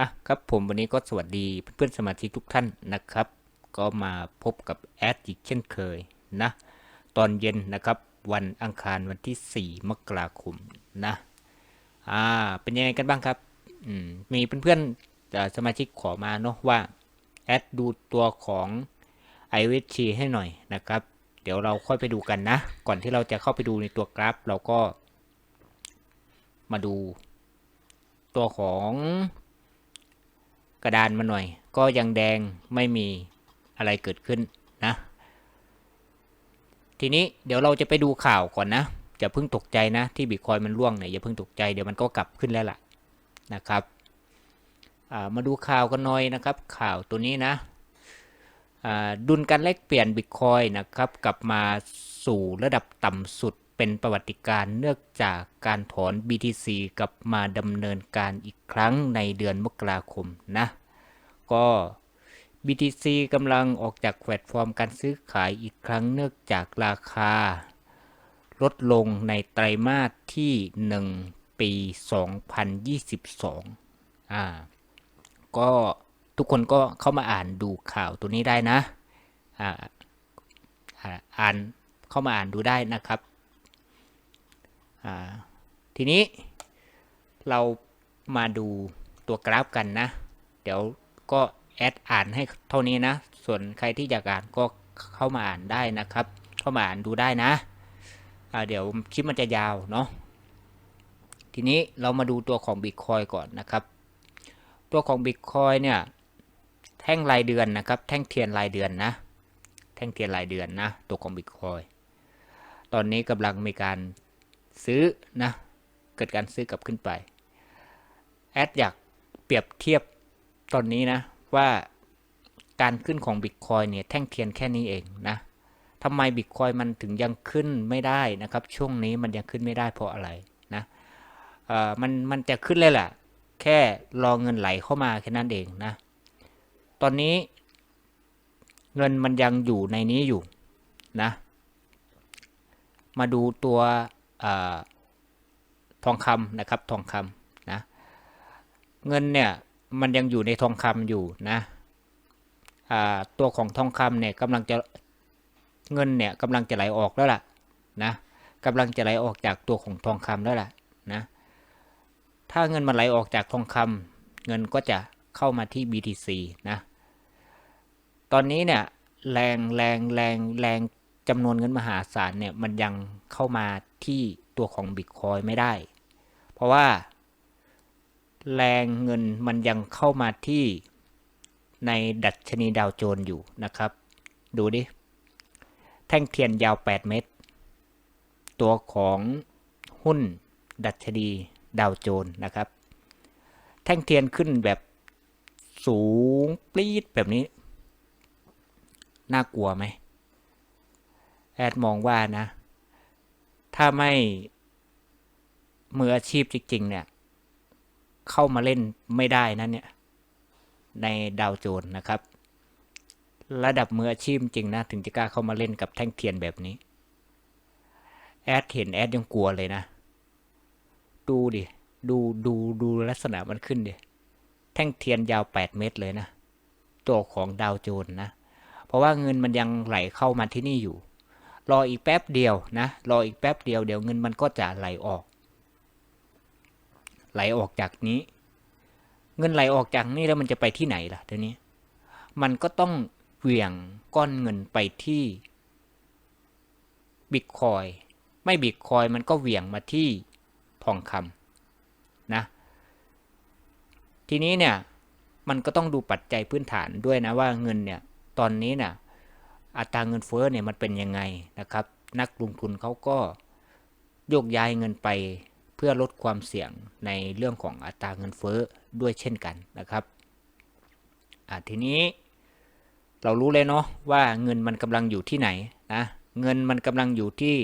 อะครับผมวันนี้ก็สวัสดีเพื่อนๆสมาชิกทุกท่านนะครับ ก็มาพบกับแอดอีกเช่นเคยนะตอนเย็นนะครับวันอังคารวันที่ 4 มกราคมนะอ่าเป็นยังไงกันบ้างครับอืมมีเพื่อนๆสมาชิกขอมาเนาะว่าแอดดูตัวของ i o s ให้หน่อยนะครับ เดี๋ยวเราค่อยไปดูกันนะ ก่อนที่เราจะเข้าไปดูในตัวกราฟ เราก็มาดูตัวของ ระดานมาหน่อย ก็ยังแดงไม่มีอะไรเกิดขึ้นนะ ทีนี้เดี๋ยวเราจะไปดูข่าวก่อนนะอย่าเพิ่งตกใจนะที่บิตคอยมันร่วงเนี่ยอย่าเพิ่งตกใจเดี๋ยวมันก็กลับขึ้นแล้วล่ะนะครับามาดูข่าวกันหน่อยนะครับ ข่าวตัวนี้นะดุลการแลกเปลี่ยนบิตคอยนะครับ กลับมาสู่ระดับต่ำสุดเป็นประวัติการเนื่องจากการถอน BTC กลับมาดำเนินการอีกครั้งในเดือนมกราคมนะ ก็ BTC กำลังออกจากแพลตฟอร์มการซื้อขายอีกครั้งเนื่องจากราคา ลดลงในไตรมาสที่ 1 ปี 2022 อ่า ก็ทุกคนก็เข้ามาอ่านดูข่าวตัวนี้ได้นะ อ่า อ่าอ่านเข้ามาอ่านดูได้นะครับ อ่า ทีนี้เรามาดูตัวกราฟกันนะ เดี๋ยว ก็แอดอ่านให้เท่านี้นะ ส่วนใครที่อยากอ่านก็เข้ามาอ่านได้นะครับ เข้ามาอ่านดูได้นะอ่าเดี๋ยวคลิปมันจะยาวเนาะ ทีนี้เรามาดูตัวของ Bitcoin ก่อนนะครับ ตัวของ Bitcoin เนี่ย แท่งรายเดือนนะครับ แท่งเทียนรายเดือนนะ แท่งเทียนรายเดือนนะ ตัวของ Bitcoin ตอนนี้กำลังมีการซื้อนะ เกิดการซื้อกลับขึ้นไป แอดอยากเปรียบเทียบ ตอนนี้นะว่าการขึ้นของ Bitcoin เนี่ยแท่งเทียนแค่นี้เองนะทำไม Bitcoin มันถึงยังขึ้นไม่ได้นะครับ ช่วงนี้มันยังขึ้นไม่ได้เพราะอะไรนะเอ่อมันมันจะขึ้นเลยแหละแค่รอเงินไหลเข้ามาแค่นั้นเองนะ ตอนนี้เงินมันยังอยู่ในนี้อยู่นะ มาดูตัวอทองคำนะครับทองคำนะ เงินเนี่ย มันยังอยู่ในทองคำอยู่นะตัวของทองคำเนี่ยกำลังจะเงินเนี่ยกำลังจะไหลออกแล้วล่ะนะกำลังจะไหลออกจากตัวของทองคำแล้วล่ะนะถ้าเงินมันไหลออกจากทองคำเงินก็จะเข้ามาที่ BTC นะตอนนี้เนี่ยแรงแรงแรงแรงจำนวนเงินมหาศาลเนี่ยมันยังเข้ามาที่ตัวของ Bitcoin ไม่ได้ เพราะว่า แรงเงินมันยังเข้ามาที่ในดัชนีดาวโจนส์อยู่นะครับ ดูดิ แท่งเทียนยาว 8 เมตร ตัวของหุ้นดัชนีดาวโจนส์นะครับ แท่งเทียนขึ้นแบบสูงปรี๊ดแบบนี้ น่ากลัวไหม แอดมองว่านะ ถ้าไม่มืออาชีพจริง ๆ เนี่ย เข้ามาเล่นไม่ได้นะเนี่ย ในดาวโจน์นะครับ ระดับมืออาชีพจริงนะ ถึงจะกล้าเข้ามาเล่นกับแท่งเทียนแบบนี้ แอดเห็นแอดยังกลัวเลยนะ ดูดิ ดูดูดูลักษณะมันขึ้นดิ แท่งเทียนยาว 8 เมตรเลยนะ ตัวของดาวโจน์นะ เพราะว่าเงินมันยังไหลเข้ามาที่นี่อยู่ รออีกแป๊บเดียวนะ รออีกแป๊บเดียวเดี๋ยวเงินมันก็จะไหลออก ไหลออกจากนี้ เงินไหลออกจากนี้แล้วมันจะไปที่ไหนล่ะทีนี้ มันก็ต้องเหวี่ยงก้อนเงินไปที่บิตคอยไม่บิตคอยมันก็เหวี่ยงมาที่ทองคำนะ ทีนี้เนี่ยมันก็ต้องดูปัจจัยพื้นฐานด้วยนะว่าเงินเนี่ยตอนนี้เนี่ยอัตราเงินเฟ้อเนี่ยมันเป็นยังไงนะครับ นักลงทุนเขาก็โยกย้ายเงินไป เพื่อลดความเสี่ยงในเรื่องของอัตราเงินเฟ้อด้วยเช่นกันนะครับอ่าทีนี้เรารู้เลยเนาะว่าเงินมันกำลังอยู่ที่ไหนนะเงินมันกำลังอยู่ที่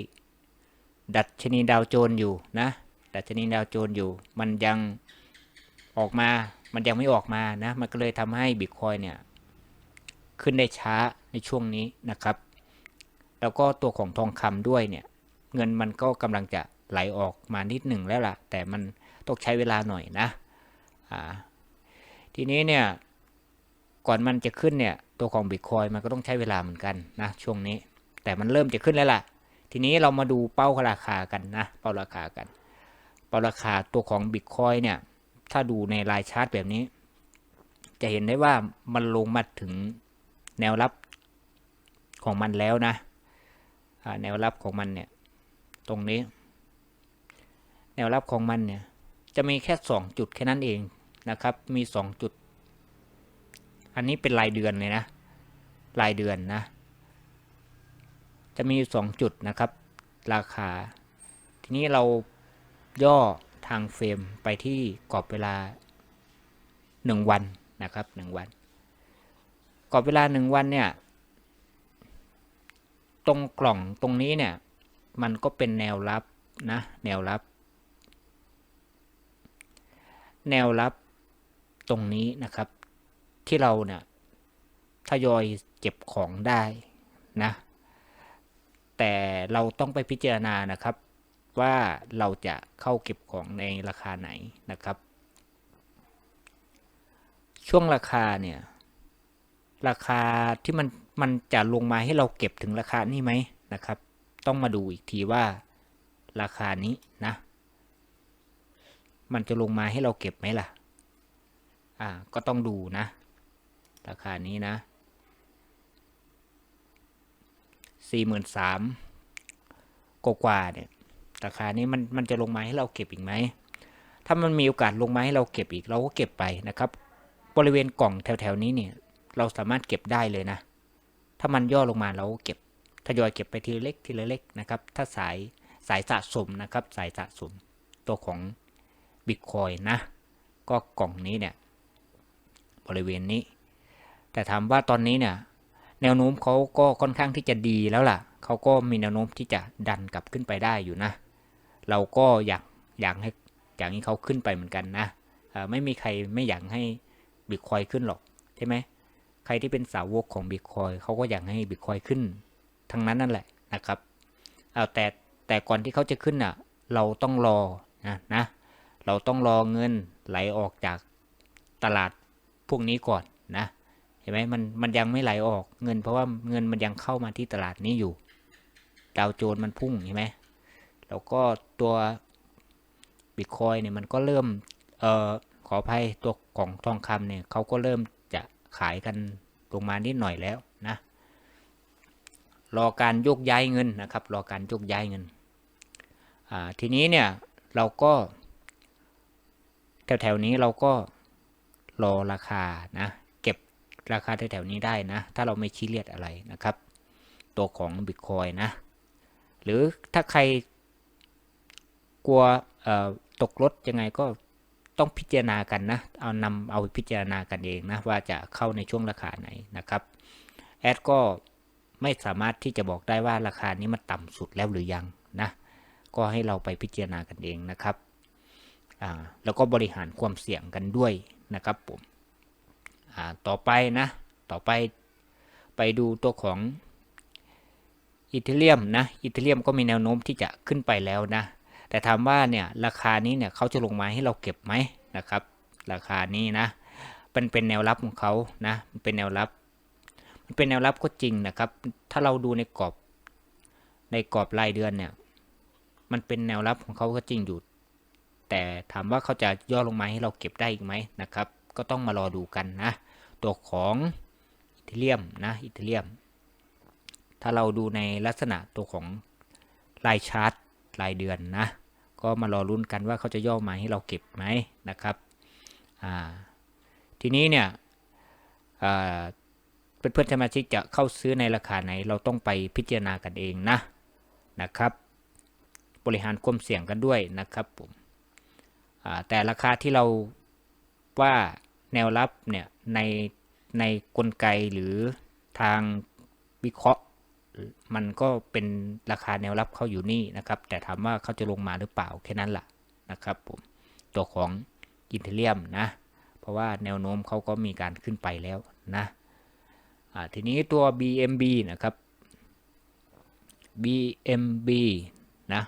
ดัชนีดาวโจนส์อยู่นะดัชนีดาวโจนส์อยู่ มันยังออกมา มันยังไม่ออกมานะ มันก็เลยทำให้บิตคอยเนี่ยขึ้นได้ช้าในช่วงนี้นะครับ แล้วก็ตัวของทองคำด้วยเนี่ย เงินมันก็กำลังจะ ไหลออกมานิดหนึ่งแล้วล่ะ แต่มันต้องใช้เวลาหน่อยนะอ่าทีนี้เนี่ยก่อนมันจะขึ้นเนี่ยตัวของบิตคอยมันก็ต้องใช้เวลาเหมือนกันนะช่วงนี้ แต่มันเริ่มจะขึ้นแล้วล่ะ ทีนี้เรามาดูเป้าราคากันนะเป้าราคากัน เป้าราคาตัวของบิตคอยเนี่ยถ้าดูในรายชาร์ตแบบนี้ จะเห็นได้ว่ามันลงมาถึงแนวรับของมันแล้วนะอ่าแนวรับของมันเนี่ยตรงนี้ แนวรับของมันเนี่ยจะมีแค่สองจุดแค่นั้นเองนะครับมีสองจุด อันนี้เป็นรายเดือนเลยนะรายเดือนนะ จะมีสองจุดนะครับ ราคา ทีนี้เราย่อทางเฟรมไปที่กรอบเวลาหนึ่งวันนะครับหนึ่งวัน กรอบเวลาหนึ่งวันเนี่ยตรงกล่องตรงนี้เนี่ยมันก็เป็นแนวรับนะแนวรับ แนวรับตรงนี้นะครับ ที่เราเนี่ยทยอยเก็บของได้นะ แต่เราต้องไปพิจารณานะครับ ว่าเราจะเข้าเก็บของในราคาไหนนะครับ ช่วงราคาเนี่ย ราคาที่มันมันจะลงมาให้เราเก็บถึงราคานี้ไหมนะครับ ต้องมาดูอีกทีว่าราคานี้นะ มันจะลงมาให้เราเก็บไหมล่ะ อ่า ก็ต้องดูนะ ราคานี้นะสี่หมื่นสามกว่าเนี่ย ราคานี้มันมันจะลงมาให้เราเก็บอีกไหม ถ้ามันมีโอกาสลงมาให้เราเก็บอีกเราก็เก็บไปนะครับ บริเวณกล่องแถวๆนี้เนี่ย เราสามารถเก็บได้เลยนะ ถ้ามันย่อลงมาเราก็เก็บทยอยเก็บไปทีละเล็กทีละเล็กนะครับ ถ้าสายสายสะสมนะครับ สายสะสมตัวของ บิตคอยนะ ก็กล่องนี้เนี่ยบริเวณนี้ แต่ถามว่าตอนนี้เนี่ยแนวโน้มเขาก็ค่อนข้างที่จะดีแล้วล่ะ เขาก็มีแนวโน้มที่จะดันกลับขึ้นไปได้อยู่นะ เราก็อยากอยากให้อยากให้เขาขึ้นไปเหมือนกันนะ ไม่มีใครไม่อยากให้บิตคอยขึ้นหรอกใช่ไหม ใครที่เป็นสาวกของบิตคอยเขาก็อยากให้บิตคอยขึ้น ทั้งนั้นนั่นแหละนะครับ เอาแต่แต่ก่อนที่เขาจะขึ้นอะ เราต้องรอนะนะ เราต้องรอเงินไหลออกจากตลาดพวกนี้ก่อนนะเห็นไหมมันมันยังไม่ไหลออกเงิน เพราะว่าเงินมันยังเข้ามาที่ตลาดนี้อยู่ ดาวโจนส์มันพุ่งเห็นไหมแล้วก็ตัวบิตคอยเนี่ยมันก็เริ่มเอ่อขออภัยตัวของทองคำเนี่ยเขาก็เริ่มจะขายกันลงมานิดหน่อยแล้วนะรอการโยกย้ายเงินนะครับ รอการโยกย้ายเงินอ่าทีนี้เนี่ยเราก็ แถวๆนี้เราก็รอราคานะ เก็บราคาแถวๆนี้ได้นะ ถ้าเราไม่ชี้เลียดอะไรนะครับ ตัวของ Bitcoin นะ หรือถ้าใครกลัวตกรถยังไงก็ต้องพิจารณากันนะ เอานำเอาพิจารณากันเองนะ ว่าจะเข้าในช่วงราคาไหนนะครับ แอดก็ไม่สามารถที่จะบอกได้ว่าราคานี้มันต่ำสุดแล้วหรือยังนะ ก็ให้เราไปพิจารณากันเองนะครับ แล้วก็บริหารความเสี่ยงกันด้วยนะครับผมต่อไปนะต่อไปไปดูตัวของอีเทเรียมนะอีเทเรียมก็มีแนวโน้มที่จะขึ้นไปแล้วนะแต่ถามว่าเนี่ยราคานี้เนี่ยเขาจะลงมาให้เราเก็บไหมนะครับ ราคานี้นะมันเป็นแนวรับของเขานะมันเป็นแนวรับ มันเป็นแนวรับก็จริงนะครับ ถ้าเราดูในกรอบในกรอบรายเดือนเนี่ยมันเป็นแนวรับของเขาก็จริงอยู่ แต่ถามว่าเขาจะย่อลงมาให้เราเก็บได้อีกไหมนะครับ ก็ต้องมารอดูกันนะ ตัวของอีเทเรียมนะอีเทเรียม ถ้าเราดูในลักษณะตัวของรายชาร์ตรายเดือนนะ ก็มารอรุ้นกันว่าเขาจะย่อมาให้เราเก็บไหมนะครับ อ่า ทีนี้เนี่ยเพื่อนเพื่อนสมาชิกจะเข้าซื้อในราคาไหน เราต้องไปพิจารณากันเองนะนะครับ บริหารความเสี่ยงกันด้วยนะครับผม แต่ราคาที่เราว่าแนวรับเนี่ยในในกลไกหรือทางวิเคราะห์มันก็เป็นราคาแนวรับเขาอยู่นี่นะครับ แต่ถามว่าเขาจะลงมาหรือเปล่าแค่นั้นแหละนะครับผมตัวของอินเทเลียมนะเพราะว่าแนวโน้มเขาก็มีการขึ้นไปแล้วนะทีนี้ตัว BMB นะครับ BMB นะ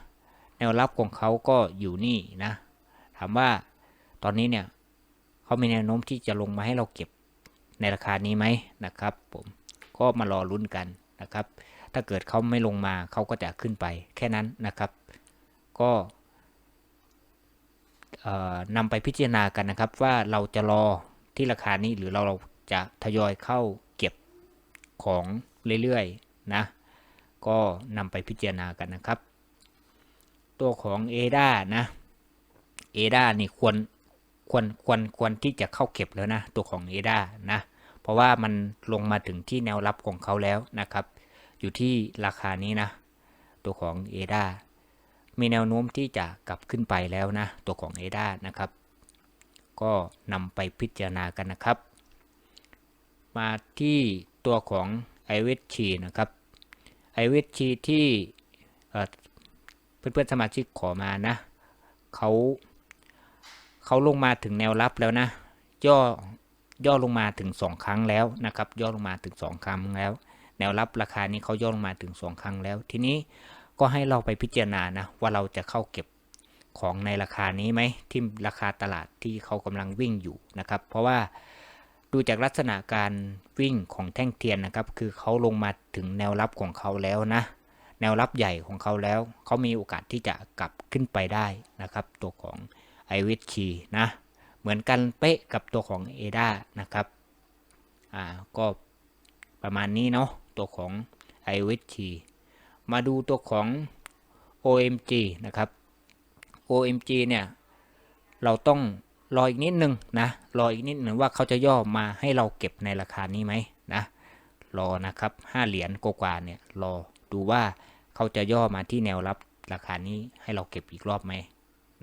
แนวรับของเขาก็อยู่นี่นะ ถามว่าตอนนี้เนี่ยเขามีแนวโน้มที่จะลงมาให้เราเก็บในราคานี้ไหมนะครับผมก็มารอลุ้นกันนะครับ ถ้าเกิดเขาไม่ลงมาเขาก็จะขึ้นไปแค่นั้นนะครับ ก็นำไปพิจารณากันนะครับ ว่าเราจะรอที่ราคานี้หรือเราเราจะทยอยเข้าเก็บของเรื่อยๆนะ ก็นำไปพิจารณากันนะครับ ตัวของ ADA นะ ADA นี่ควรควรควรควรที่จะเข้าเก็บแล้วนะ ตัวของ ADA นะ เพราะว่ามันลงมาถึงที่แนวรับของเขาแล้วนะครับ อยู่ที่ราคานี้นะ ตัวของ ADA มีแนวโน้มที่จะกลับขึ้นไปแล้วนะ ตัวของ ADA นะครับ ก็นำไปพิจารณากันนะครับ มาที่ตัวของ i w อ c นะครับ i w อ c ที่เอ่อเพื่อนๆสมาชิกขอมานะเขา เขาลงมาถึงแนวรับแล้วนะ ย่อย่อลงมาถึง 2 ครั้งแล้วนะครับ ย่อลงมาถึง 2 ครั้งแล้ว แนวรับราคานี้เขาย่อลงมาถึง 2 ครั้งแล้ว ทีนี้ก็ให้เราไปพิจารณานะว่าเราจะเข้าเก็บของในราคานี้ไหมที่ราคาตลาดที่เขากำลังวิ่งอยู่นะครับ เพราะว่าดูจากลักษณะการวิ่งของแท่งเทียนนะครับ คือเขาลงมาถึงแนวรับของเขาแล้วนะ แนวรับใหญ่ของเขาแล้ว เขามีโอกาสที่จะกลับขึ้นไปได้นะครับ ตัวของ i w อ c นะ เหมือนกันเป๊ะกับตัวของ ADA นะครับอ่าก็ประมาณนี้เนาะตัวของ i w อ c มาดูตัวของ OMG นะครับ OMG เนี่ยเราต้องรออีกนิดนึงนะรออีกนิดหนึ่งว่าเขาจะย่อมาให้เราเก็บในราคานี้ไหมนะรอนะครับ5เหรียญกว่าเนี่ยรอดูว่าเขาจะย่อมาที่แนวรับราคานี้ให้เราเก็บอีกรอบไหม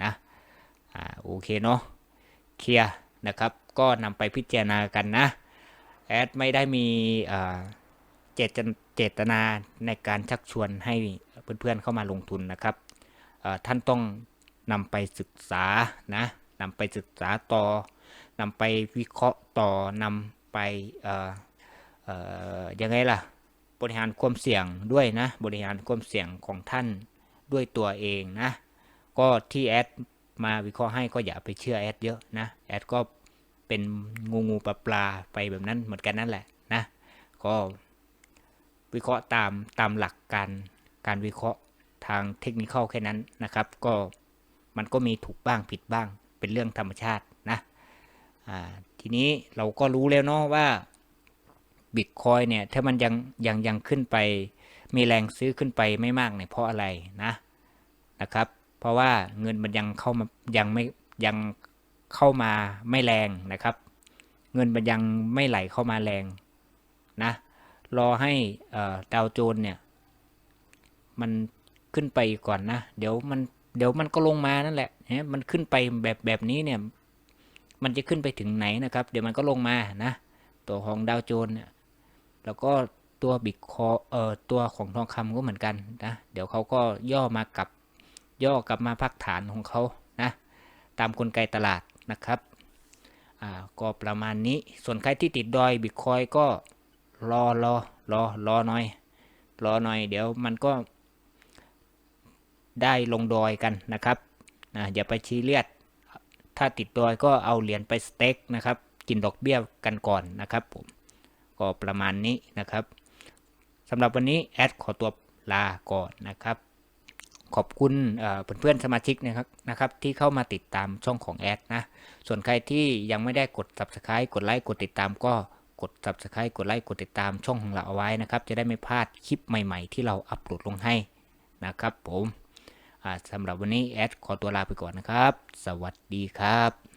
นะ อ่าโอเคเนาะเคลียร์นะครับก็นำไปพิจารณากันนะแอดไม่ได้มีเจตนเจตนาในการชักชวนให้เพื่อนๆเข้ามาลงทุนนะครับท่านต้องนำไปศึกษานะนำไปศึกษาต่อนำไปวิเคราะห์ต่อนำไปยังไงล่ะบริหารความเสี่ยงด้วยนะบริหารความเสี่ยงของท่านด้วยตัวเองนะก็ที่แอด มาวิเคราะห์ให้ก็อย่าไปเชื่อแอดเยอะนะแอดก็เป็นงูงูปลาปลาไปแบบนั้นเหมือนกันนั่นแหละนะก็วิเคราะห์ตามตามหลักการการวิเคราะห์ทางเทคนิคแค่นั้นนะครับ ก็มันก็มีถูกบ้างผิดบ้างเป็นเรื่องธรรมชาตินะทีนี้เราก็รู้แล้วเนาะว่าบิตคอยเนี่ยถ้ามันยังยังยังขึ้นไป มีแรงซื้อขึ้นไปไม่มากเนี่ยเพราะอะไรนะนะครับ เพราะว่าเงินมันยังเข้ามายังไม่ยังเข้ามาไม่แรงนะครับ เงินมันยังไม่ไหลเข้ามาแรงนะรอให้ดาวโจนเนี่ย มันขึ้นไปก่อนนะ เดี๋ยวมันเดี๋ยวมันก็ลงมานั่นแหละเนี่ยมันขึ้นไปแบบแบบนี้เนี่ย มันจะขึ้นไปถึงไหนนะครับ เดี๋ยวมันก็ลงมานะ ตัวของดาวโจนเนี่ย แล้วก็ตัวบิตคอเอ่อตัวของทองคำก็เหมือนกันนะ เดี๋ยวเขาก็ย่อมากับ ย่อกลับมาพักฐานของเขานะตามกลไกตลาดนะครับอ่าก็ประมาณนี้ส่วนใครที่ติดดอยบิตคอยก็รอรอรอรอหน่อย รอหน่อย เดี๋ยวมันก็ได้ลงดอยกันนะครับนะอย่าไปชี้เลียด ถ้าติดดอยก็เอาเหรียญไปสเต็กนะครับ กินดอกเบี้ยกันก่อนนะครับผม ก็ประมาณนี้นะครับสำหรับวันนี้แอดขอตัวลาก่อนนะครับ ขอบคุณเพื่อนๆสมาชิกนะครับนะครับที่เข้ามาติดตามช่องของแอดนะส่วนใครที่ยังไม่ได้กด subscribe กดไลค์กดติดตามก็กด subscribe กดไลค์กดติดตามช่องของเราเอาไว้นะครับ จะได้ไม่พลาดคลิปใหม่ๆ ที่เราอัปโหลดลงให้นะครับผมสำหรับวันนี้แอดขอตัวลาไปก่อนนะครับ สวัสดีครับ